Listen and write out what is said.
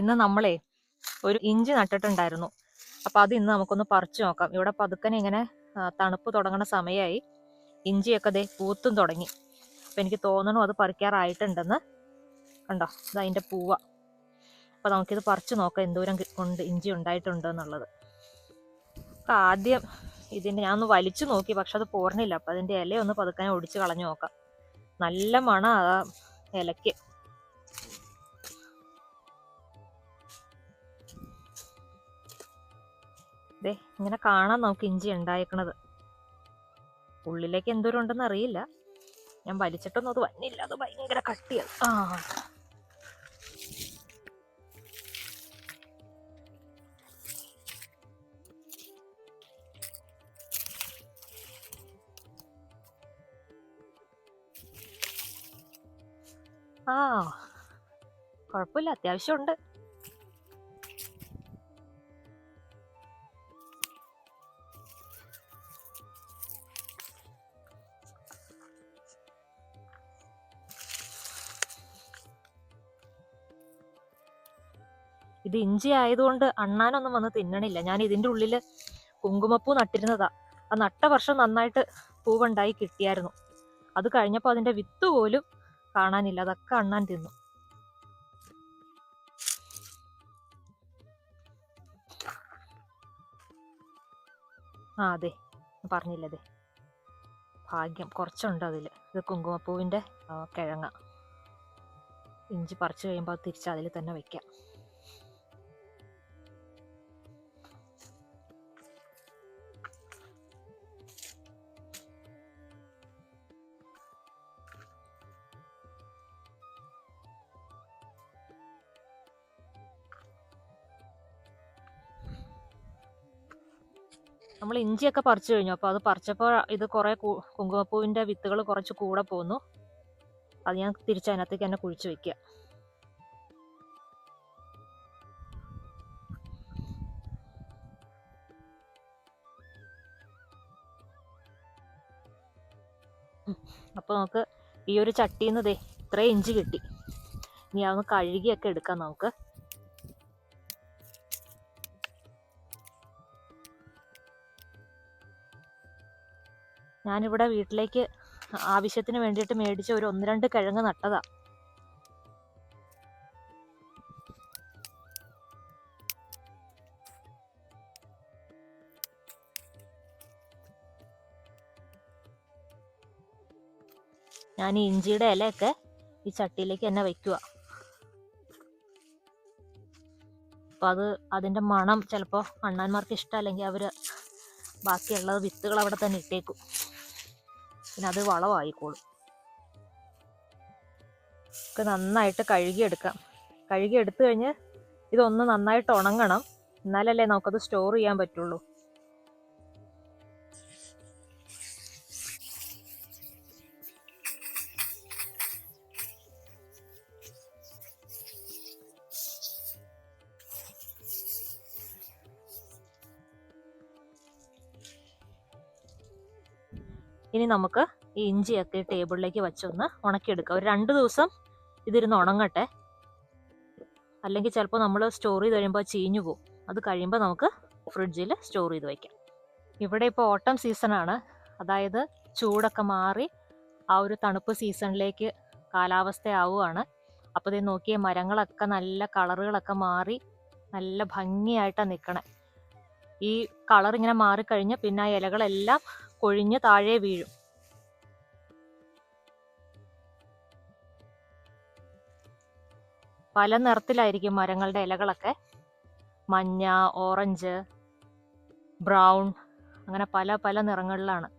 ഇന്ന് നമ്മളെ ഒരു ഇഞ്ചി നട്ടിട്ടുണ്ടായിരുന്നു. അപ്പൊ അത് ഇന്ന് നമുക്കൊന്ന് പറിച്ചു നോക്കാം. ഇവിടെ പതുക്കനെ ഇങ്ങനെ തണുപ്പ് തുടങ്ങുന്ന സമയമായി ഇഞ്ചിയൊക്കെ ദേ പൂത്തും തുടങ്ങി. അപ്പൊ എനിക്ക് തോന്നണു അത് പറിക്കാറായിട്ടുണ്ടെന്ന്. കണ്ടോ? ഇത് അതിന്റെ പൂവ. അപ്പൊ നമുക്കിത് പറിച്ചു നോക്കാം എന്തോരം ഉണ്ട് ഇഞ്ചി ഉണ്ടായിട്ടുണ്ട് എന്നുള്ളത് ആദ്യം ഇതിന്റെ ഞാൻ ഒന്ന് വലിച്ചു നോക്കി പക്ഷെ അത് പോരണില്ല അപ്പൊ അതിന്റെ ഇലയൊന്ന് പതുക്കനെ ഒടിച്ച് കളഞ്ഞു നോക്കാം. നല്ല മണം ഇലയ്ക്ക്. ദേ ഇങ്ങനെ കാണാൻ നമുക്ക് ഇഞ്ചി ഉണ്ടായേക്കണത്. ഉള്ളിലേക്ക് എന്തോരം ഉണ്ടെന്ന് അറിയില്ല. ഞാൻ വലിച്ചിട്ടൊന്നും അത് വന്നില്ല. അത് ഭയങ്കര കട്ടിയത് ആ. ആ. കുഴപ്പമില്ല. അത്യാവശ്യമുണ്ട്. ഇത് ഇഞ്ചി ആയതുകൊണ്ട് അണ്ണാനൊന്നും വന്ന് തിന്നണില്ല. ഞാൻ ഇതിന്റെ ഉള്ളിൽ കുങ്കുമപ്പൂ നട്ടിരുന്നതാ. ആ നട്ട വർഷം നന്നായിട്ട് പൂവുണ്ടായി കിട്ടിയായിരുന്നു. അത് കഴിഞ്ഞപ്പോൾ അതിന്റെ വിത്ത് പോലും കാണാനില്ല. അതൊക്കെ അണ്ണാൻ തിന്നു. ആ അതെ. പറഞ്ഞില്ല അതെ. ഭാഗ്യം. കുറച്ചുണ്ട് അതിൽ ഇത് കുങ്കുമപ്പൂവിന്റെ കിഴങ്ങ. ഇഞ്ചി പറിച്ചു കഴിയുമ്പോൾ അത് തിരിച്ച് അതിൽ തന്നെ വെക്കാം. നമ്മൾ ഇഞ്ചിയൊക്കെ പറിച്ചു കഴിഞ്ഞു. അപ്പോൾ അത് പറിച്ചപ്പോൾ ഇത് കുറേ കുങ്കുമപ്പൂവിന്റെ വിത്തുകൾ കുറച്ച് കൂടെ പോന്നു. അത് ഞാൻ തിരിച്ച് അതിനകത്തേക്ക് തന്നെ കുഴിച്ചു വയ്ക്കുക അപ്പോൾ നമുക്ക് ഈ ഒരു ചട്ടിയിൽ നിന്ന് ദേ ഇത്രയും ഇഞ്ചി കിട്ടി. ഇനി അതൊന്ന് കഴുകിയൊക്കെ എടുക്കാം നമുക്ക്. ഞാനിവിടെ വീട്ടിലേക്ക് ആവശ്യത്തിന് വേണ്ടിയിട്ട് മേടിച്ച ഒരു ഒന്ന് രണ്ട് കിഴങ്ങ് നട്ടതാ. ഞാൻ ഇഞ്ചിയുടെ ഇലയൊക്കെ ഈ ചട്ടിയിലേക്ക് തന്നെ വയ്ക്കുക അപ്പൊ അത് അതിന്റെ മണം ചിലപ്പോ അണ്ണാന്മാർക്ക് ഇഷ്ടമല്ലെങ്കിൽ അവർ ബാക്കിയുള്ള വിത്തുകൾ അവിടെ തന്നെ ഇട്ടേക്കും. പിന്നെ അത് വളമായിക്കോളും ഒക്കെ നന്നായിട്ട് കഴുകിയെടുക്കാം. കഴുകിയെടുത്തു കഴിഞ്ഞ് ഇതൊന്ന് നന്നായിട്ട് ഉണങ്ങണം. എന്നാലല്ലേ നമുക്കത് സ്റ്റോർ ചെയ്യാൻ പറ്റുള്ളൂ. ഇനി നമുക്ക് ഈ ഇഞ്ചിയൊക്കെ ടേബിളിലേക്ക് വെച്ചൊന്ന് ഉണക്കിയെടുക്കാം. ഒരു രണ്ട് ദിവസം ഇതിരുന്ന് ഉണങ്ങട്ടെ. അല്ലെങ്കിൽ ചിലപ്പോൾ നമ്മൾ സ്റ്റോർ ചെയ്ത് കഴിയുമ്പോൾ ചീഞ്ഞു പോകും. അത് കഴിയുമ്പോൾ നമുക്ക് ഫ്രിഡ്ജിൽ സ്റ്റോർ ചെയ്ത് വയ്ക്കാം ഇവിടെ ഇപ്പോൾ ഓട്ടം സീസണാണ് അതായത് ചൂടൊക്കെ മാറി ആ ഒരു തണുപ്പ് സീസണിലേക്ക് കാലാവസ്ഥ ആവുകയാണ്. അപ്പോൾ ഇത് നോക്കിയ മരങ്ങളൊക്കെ നല്ല കളറുകളൊക്കെ മാറി നല്ല ഭംഗിയായിട്ടാണ് നിൽക്കണേ ഈ കളർ ഇങ്ങനെ മാറിക്കഴിഞ്ഞ് പിന്നെ ആ ഇലകളെല്ലാം കൊഴിഞ്ഞ് താഴെ വീഴും. പല നിറത്തിലായിരിക്കും മരങ്ങളുടെ ഇലകളൊക്കെ. മഞ്ഞ ഓറഞ്ച് ബ്രൗൺ അങ്ങനെ പല പല നിറങ്ങളിലാണ്.